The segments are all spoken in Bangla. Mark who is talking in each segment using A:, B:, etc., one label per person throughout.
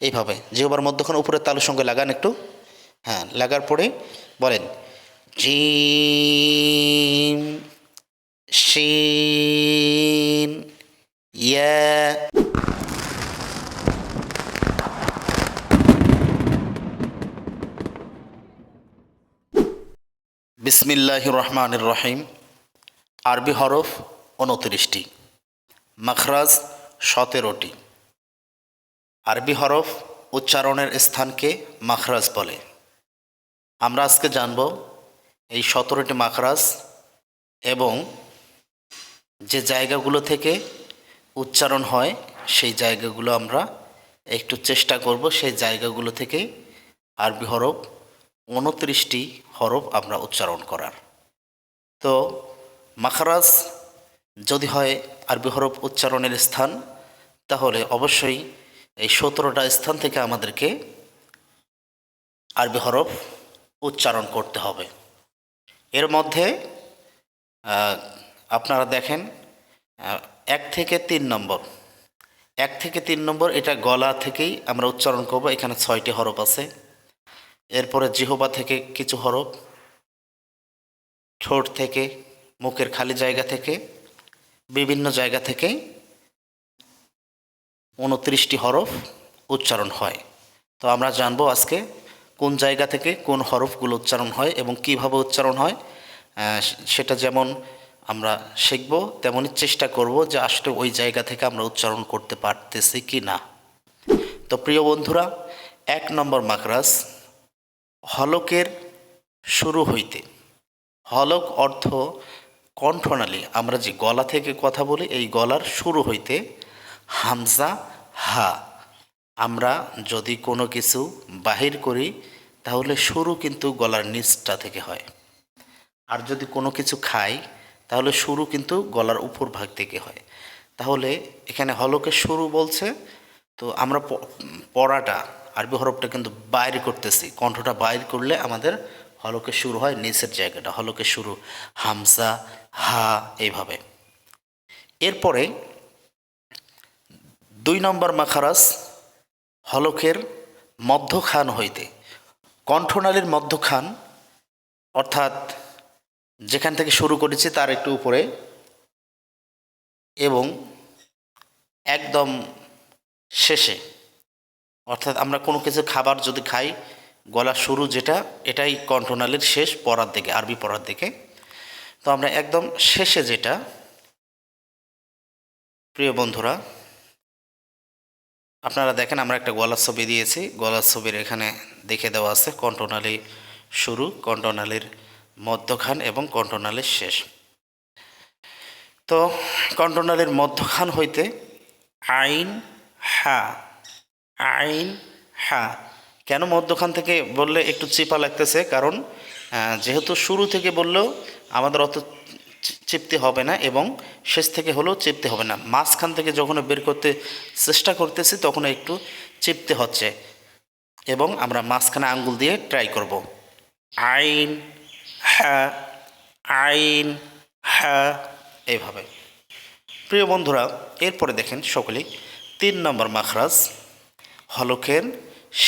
A: এইভাবে। জিহবার মধ্যখানে উপরে তালুর সঙ্গে লাগান একটু। হ্যাঁ লাগার পরে বলেন শিন, ইয়া বিসমিল্লাহ রহমান রহিম। আরবি হরফ উনত্রিশটি। মাখরাজ সতেরোটি। আরবি হরফ উচ্চারণের স্থানকে মাখরাজ বলে। আমরা আজকে জানব এই সতেরোটি মাখরাজ এবং যে জায়গাগুলো থেকে উচ্চারণ হয়, সেই জায়গাগুলো আমরা একটু চেষ্টা করব। সেই জায়গাগুলো থেকে আরবি হরফ, উনত্রিশটি হরফ আমরা উচ্চারণ করার। তো মাখারাজ যদি হয় আরবি হরফ উচ্চারণের স্থান, তাহলে অবশ্যই এই সতেরোটা স্থান থেকে আমাদেরকে আরবি হরফ উচ্চারণ করতে হবে। এর মধ্যে আপনারা দেখেন এক থেকে তিন নম্বর। এক থেকে তিন নম্বর, এটা গলা থেকেই আমরা উচ্চারণ করব, এখানে ছয়টি হরফ আছে। এরপরে জিহবা থেকে কিছু হরফ, ঠোঁট থেকে, মুখের খালি জায়গা থেকে, বিভিন্ন জায়গা থেকে উনত্রিশটি হরফ উচ্চারণ হয়। তো আমরা জানব আজকে কোন জায়গা থেকে কোন হরফগুলো উচ্চারণ হয় এবং কীভাবে উচ্চারণ হয়। সেটা যেমন আমরা শিখব তেমনই চেষ্টা করব যে আসলে ওই জায়গা থেকে আমরা উচ্চারণ করতে পারতেছি কি না। তো প্রিয় বন্ধুরা, এক নম্বর মাকরাস হলকের শুরু হইতে। হলক অর্থ কণ্ঠনালী। আমরা যে গলা থেকে কথা বলি, এই গলার শুরু হইতে হামজা, হা। আমরা যদি কোনো কিছু বাহির করি, তাহলে শুরু কিন্তু গলার নিচটা থেকে হয়। আর যদি কোনো কিছু খাই, তাহলে শুরু কিন্তু গলার উপর ভাগ থেকে হয়। তাহলে এখানে হলকে শুরু বলছে, তো আমরা পড়াটা, আরবি হরফটা কিন্তু বাইর করতেছি। কণ্ঠটা বাইর করলে আমাদের হলকে শুরু হয়, নিচের জায়গাটা, হলকে শুরু হামসা হা, এইভাবে। এরপরে দুই নম্বর মাখারাস হলকের মধ্যখান হইতে, কণ্ঠনালীর মধ্যখান, অর্থাৎ যেখান থেকে শুরু করেছি তার একটু উপরে, এবং একদম শেষে, অর্থাৎ আমরা কোনো কিছু খাবার যদি খাই, গলা শুরু যেটা, এটাই কণ্ঠনালীর শেষ, পড়ার দিকে, আরবি পড়ার দিকে। তো আমরা একদম শেষে যেটা, প্রিয় বন্ধুরা আপনারা দেখেন, আমরা একটা গলার ছবি দিয়েছি। গলার ছবির এখানে দেখে দেওয়া আছে কণ্ঠনালী শুরু, কণ্ঠনালীর মধ্যখান এবং কণ্ঠনালীর শেষ। তো কণ্ঠনালীর মধ্যখান হইতে আইন, হা আইন, হা। কেন মধ্যখান থেকে বললে একটু চিপা লাগতেছে? কারণ যেহেতু শুরু থেকে বললেও আমাদের অত চিপতে হবে না এবং শেষ থেকে হলেও চিপতে হবে না। মাঝখান থেকে যখন বের করতে চেষ্টা করতেছি, তখন একটু চিপতে হচ্ছে এবং আমরা মাঝখানে আঙ্গুল দিয়ে ট্রাই করব। আইন হ্যাঁ আইন হ্যাঁ এইভাবে প্রিয় বন্ধুরা, এরপরে দেখেন সকলেই তিন নম্বর মাখরাজ, হলকের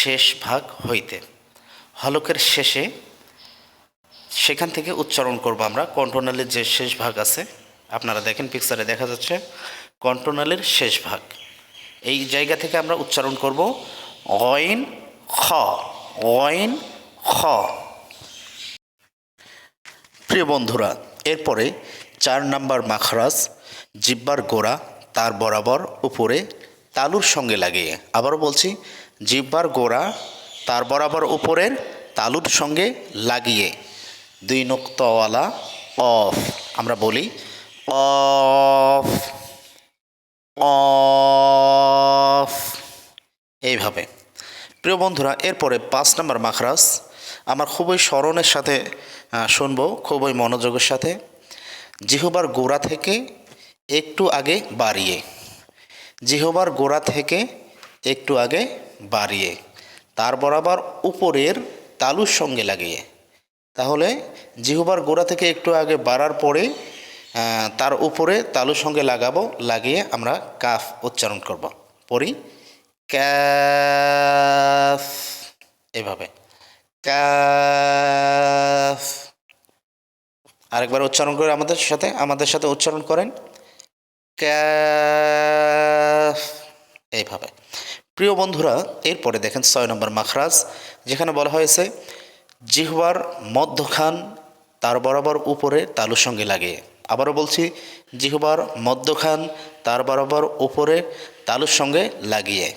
A: শেষ ভাগ হইতে। হলকের শেষে সেখান থেকে উচ্চারণ করব আমরা। কণ্ঠনালীর যে শেষ ভাগ আছে, আপনারা দেখেন পিকচারে দেখা যাচ্ছে, কণ্ঠনালীর শেষ ভাগ। এই জায়গা থেকে আমরা উচ্চারণ করব অইন খ অইন খ। প্রিয় বন্ধুরা, এরপরে চার নাম্বার মাখরাজ, জিব্বার গোড়া, তার বরাবর উপরে তালুর সঙ্গে লাগিয়ে। আবারও বলছি, জিব্বার গোড়া, তার বরাবর উপরের তালুর সঙ্গে লাগিয়ে। দুই নোক্তওয়ালা, অফ। আমরা বলি, অফ অফ। এইভাবে। প্রিয় বন্ধুরা, এরপরে পাঁচ নম্বর মাখরাজ। আমার খুবই স্মরণের সাথে শুনব, খুবই মনোযোগের সাথে। জিহবার গোড়া থেকে একটু আগে বাড়িয়ে। জিহবার গোড়া থেকে একটু আগে বাড়িয়ে। তার বরাবর উপরের তালুর সঙ্গে লাগিয়ে। তাহলে জিহুবার গোড়া থেকে একটু আগে বাড়ার পরে তার উপরে তালুর সঙ্গে লাগাবো, লাগিয়ে আমরা কাফ উচ্চারণ করব। পড়ি ক্যাফ এভাবে। ক্যাফ আরেকবার উচ্চারণ করে আমাদের সাথে আমাদের সাথে উচ্চারণ করেন। ক্যাফ এইভাবে। প্রিয় বন্ধুরা, এরপরে দেখেন ছয় নম্বর মাখরাজ, যেখানে বলা হয়েছে জিহ্বার মধ্যখান তার বরাবর উপরে তালুর সঙ্গে লাগিয়ে আবারও বলছি, জিহ্বার মধ্যখান তার বরাবর উপরে তালুর সঙ্গে লাগিয়ে।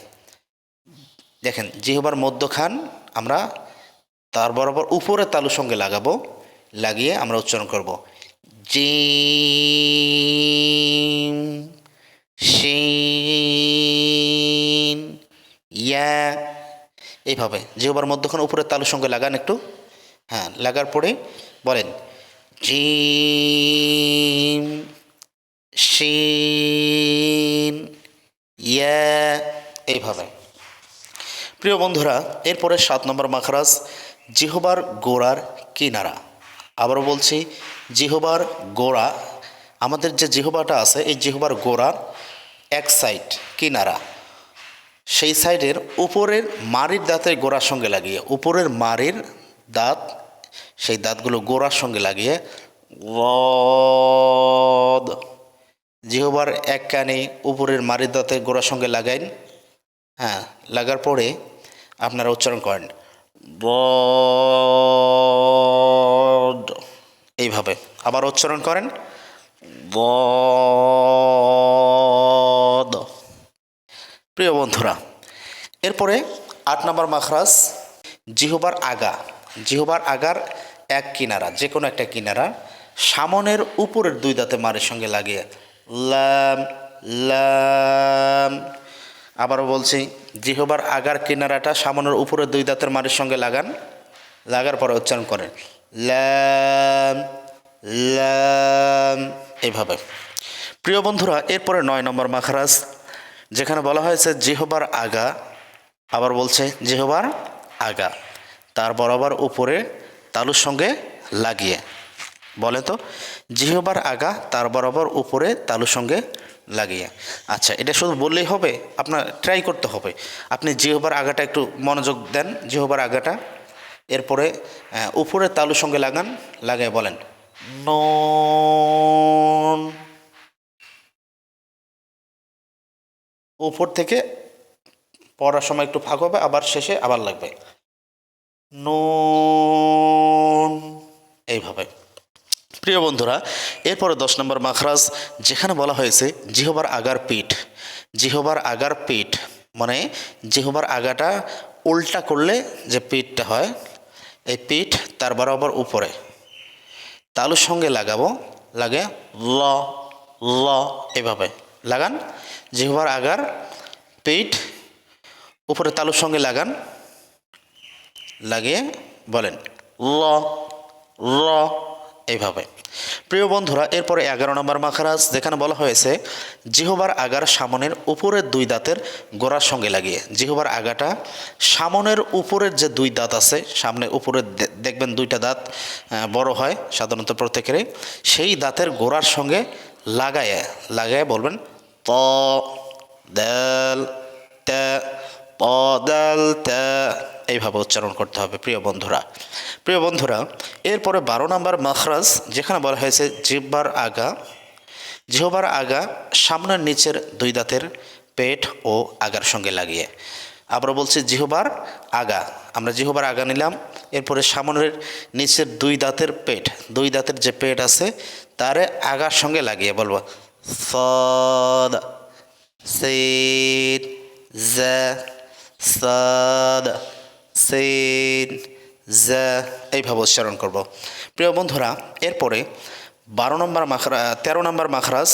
A: দেখেন, জিহ্বার মধ্যখান আমরা তার বরাবর উপরে তালুর সঙ্গে লাগাবো, লাগিয়ে আমরা উচ্চারণ করব। জিম শিন, ইয়া এইভাবে। জিহবার মধ্যখানে উপরে তালুর সঙ্গে লাগান একটু। হ্যাঁ লাগার পরে বলেন, জিম ইয়া এইভাবে। প্রিয় বন্ধুরা, এরপরে সাত নম্বর মাখরাজ, জিহবার গোড়ার কিনারা। আবারও বলছি, জিহবার গোড়া, আমাদের যে জিহবাটা আছে, এই জিহবার গোড়ার এক সাইড কিনারা। সেই সাইডের উপরের মারির দাঁতের গোড়ার সঙ্গে লাগিয়ে, উপরের মারির দাঁত, সেই দাঁতগুলো গোড়ার সঙ্গে লাগিয়ে, ওয়াদ। জিহবার এক কানে উপরের মারির দাঁতের গোড়ার সঙ্গে লাগাইন হ্যাঁ লাগার পরে আপনারা উচ্চারণ করেন বদ এইভাবে আবার উচ্চারণ করেন বদ প্রিয় বন্ধুরা এরপরে আট নম্বর মাখরাজ, জিহবার আগা। জিহবার আগার এক কিনারা যে কোনো একটা কিনারা। সামনের উপরের দুই দাঁতে মারের সঙ্গে লাগিয়ে লাম লাম। আবারও বলছি, জিহবার আগার কিনারাটা সামনের উপরের দুই দাঁতের মারের সঙ্গে লাগান। লাগার পরে উচ্চারণ করেন, লাম লাম। এইভাবে। প্রিয় বন্ধুরা, এরপরে নয় নম্বর মাখারাজ, যেখানে বলা হয়েছে জিহবার আগা আবার বলছে, জিহবার আগা। তার বরাবর উপরে তালুর সঙ্গে লাগিয়ে। বলে তো, জিহবার আগা তার বরাবর উপরে তালুর সঙ্গে লাগিয়ে। আচ্ছা এটা শুধু বললেই হবে? আপনার ট্রাই করতে হবে। আপনি জিহবার আগাটা একটু মনোযোগ দেন। জিহবার আগাটা, এরপরে উপরে তালুর সঙ্গে লাগান, লাগিয়ে বলেন, নন। উপর থেকে পড়ার সময় একটু ফাঁক হবে, আবার শেষে আবার লাগবে। নুন। এইভাবে। প্রিয় বন্ধুরা, এরপরে দশ নম্বর মাখরাজ, যেখানে বলা হয়েছে, জিহবার আগার পিঠ। জিহবার আগার পিঠ মানে জিহবার আগাটা উল্টা করলে যে পিঠটা হয়, এই পিঠ তার বরাবর উপরে। তালুর সঙ্গে লাগাবো, লাগে ল ল, এভাবে। লাগান, জিহবার আগার পিঠ উপরে তালুর সঙ্গে লাগান। লাগিয়ে বলেন, ল ল এইভাবে। প্রিয় বন্ধুরা, এরপরে এগারো নম্বর মাখারাজ, যেখানে বলা হয়েছে, জিহবার আগার সামনের উপরের দুই দাঁতের গোড়ার সঙ্গে লাগিয়ে। জিহবার আগাটা সামনের উপরের যে দুই দাঁত আছে, সামনে উপরে দেখবেন দুইটা দাঁত বড় হয় সাধারণত প্রত্যেকেরই। সেই দাঁতের গোড়ার সঙ্গে লাগায় লাগায় বলবেন, ত, দেল প দাল এইভাবে উচ্চারণ করতে হবে প্রিয় বন্ধুরা। প্রিয় বন্ধুরা, এরপরে বারো নম্বর মখরাজ, যেখানে বলা হয়েছে, জিহ্বার আগা। জিহবার আগা সামনের নিচের দুই দাঁতের পেট ও আগার সঙ্গে লাগিয়ে। আবার বলছি, জিহবার আগা। আমরা জিহবার আগা নিলাম। এরপরে সামনের নিচের দুই দাঁতের পেট, দুই দাঁতের যে পেট আছে, তারে আগার সঙ্গে লাগিয়ে বলব। সদ সিন জা। সাদ, সিন, জা, এইভাবে উচ্চারণ করব। প্রিয় বন্ধুরা, এরপরে বারো নম্বর মাখরা, তেরো নম্বর মাখরাজ,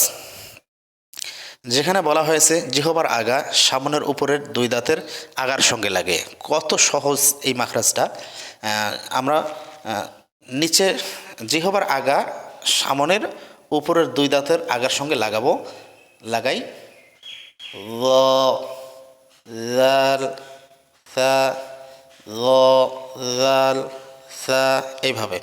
A: যেখানে বলা হয়েছে, জিহবার আগা সামনের উপরের দুই দাঁতের আগার সঙ্গে লাগে। কত সহজ এই মাখরাজটা। আমরা নিচে, জিহবার আগা সামনের উপরের দুই দাঁতের আগার সঙ্গে লাগাবো। লাগাই ল লাল সা ল লাল সা এইভাবে।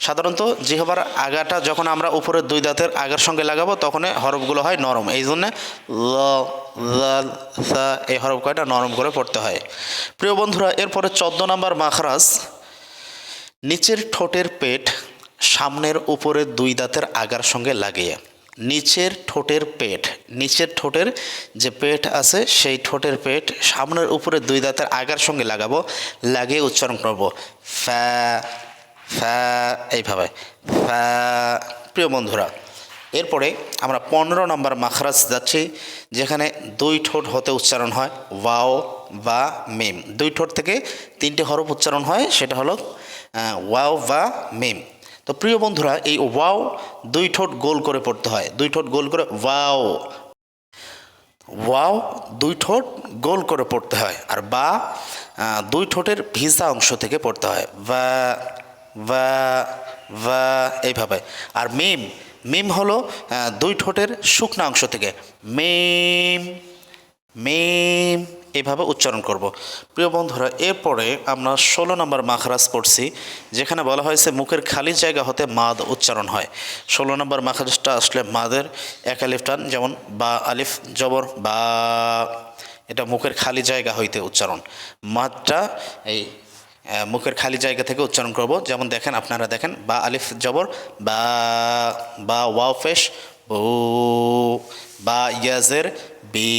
A: সাধারণত জিহবার আগাটা যখন আমরা উপরের দুই দাঁতের আগার সঙ্গে লাগাবো তখন হরফগুলো হয় নরম। এই জন্যে লাল সা এই হরফ কয়টা নরম করে পড়তে হয়। প্রিয় বন্ধুরা, এরপরে চোদ্দ নম্বর মাখরাজ। নিচের ঠোঁটের পেট সামনের উপরের দুই দাঁতের আগার সঙ্গে লাগিয়ে। নিচের ঠোঁটের পেট, নিচের ঠোঁটের যে পেট আছে, সেই ঠোঁটের পেট সামনের উপরের দুই দাঁতের আগার সঙ্গে লাগাবো, লাগিয়ে উচ্চারণ করব। ফ্যা ফ্যা, এইভাবে। ফ্যা। প্রিয় বন্ধুরা, এরপরে আমরা পনেরো নম্বর মাখরাজ যাচ্ছি, যেখানে দুই ঠোঁট হতে উচ্চারণ হয়, ওয়াও বা মিম। দুই ঠোঁট থেকে তিনটে হরফ উচ্চারণ হয়, সেটা হলো ওয়াও বা মিম। তো প্রিয় বন্ধুরা, এই ওয়াও দুই ঠোঁট গোল করে পড়তে হয়। দুই ঠোঁট গোল করে ওয়াও। ওয়াও দুই ঠোঁট গোল করে পড়তে হয় আর বা দুই ঠোঁটের ভিজা অংশ থেকে পড়তে হয়। বা বা বা, এইভাবে। আর মিম মিম হলো দুই ঠোঁটের শুকনা অংশ থেকে। মিম মিম এইভাবে উচ্চারণ করব। প্রিয় বন্ধুরা, এরপরে আমরা ষোলো নম্বর মাখরাজ পড়ছি, যেখানে বলা হয়েছে, মুখের খালি জায়গা হতে মাদ উচ্চারণ হয়। ষোলো নম্বর মাখরাজটা আসলে মাদের এক আলিফ টান, যেমন বা আলিফ, জবর, বা, এটা মুখের খালি জায়গা হইতে উচ্চারণ। মাদটা এই মুখের খালি জায়গা থেকে উচ্চারণ করব। যেমন দেখেন, আপনারা দেখেন, বা আলিফ, জবর, বা বা, ওয়াও বু, বা, ইয়াজের, বি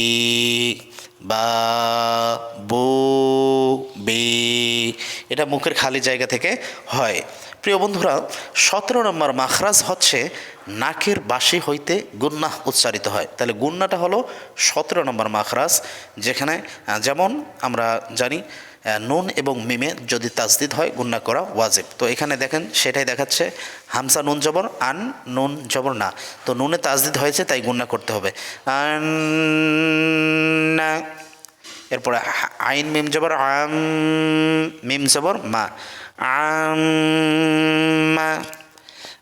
A: বা বু বি। এটা মুখের খালি জায়গা থেকে হয়। প্রিয় বন্ধুরা, সতেরো নম্বর মাখরাজ হচ্ছে নাকের বাসি হইতে গুন্নাহ উচ্চারিত হয়। তাহলে গুন্নাটা হলো সতেরো নম্বর মাখরাজ, যেখানে যেমন আমরা জানি নুন এবং মিমে যদি তাজদিদ হয়, গুন্না করা ওয়াজিব। তো এখানে দেখেন, সেটাই দেখাচ্ছে হামসা নুন জবর, আন নুন জবর না। তো নুনে তাজদিদ হয়েছে, তাই গুন্না করতে হবে। আন এরপরে আইন মিম জবর, আম মিম জবর, মা। আম মা।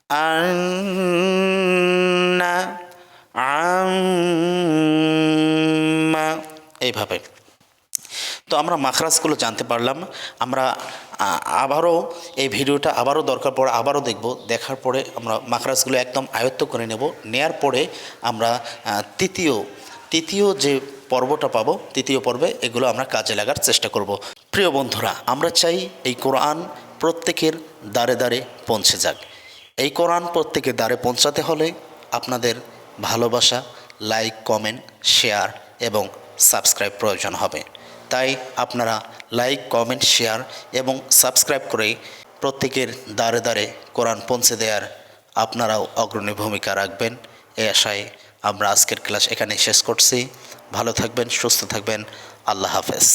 A: আন্না এইভাবে। তো আমরা মাখরাজগুলো জানতে পারলাম। আমরা আবারও এই ভিডিওটা আবারও দরকার পড়ে, আবারও দেখব। দেখার পরে আমরা মাখরাজগুলো একদম আয়ত্ত করে নেব। নেয়ার পরে আমরা তৃতীয় তৃতীয় যে পর্বটা পাবো, তৃতীয় পর্বে এগুলো আমরা কাজে লাগার চেষ্টা করব। প্রিয় বন্ধুরা, আমরা চাই এই কোরআন প্রত্যেকের দ্বারে দ্বারে পৌঁছে যাক। এই কোরআন প্রত্যেকের দ্বারে পৌঁছাতে হলে আপনাদের ভালোবাসা, লাইক, কমেন্ট, শেয়ার এবং সাবস্ক্রাইব প্রয়োজন হবে। তাই আপনারা লাইক, কমেন্ট, শেয়ার এবং সাবস্ক্রাইব করে প্রত্যেকের দ্বারে দ্বারে কোরআন পৌঁছে দেওয়ার আপনারাও অগ্রণী ভূমিকা রাখবেন। এ আশায় আমরা আজকের ক্লাস এখানে শেষ করছি। ভালো থাকবেন সুস্থ থাকবেন। আল্লাহ হাফেজ।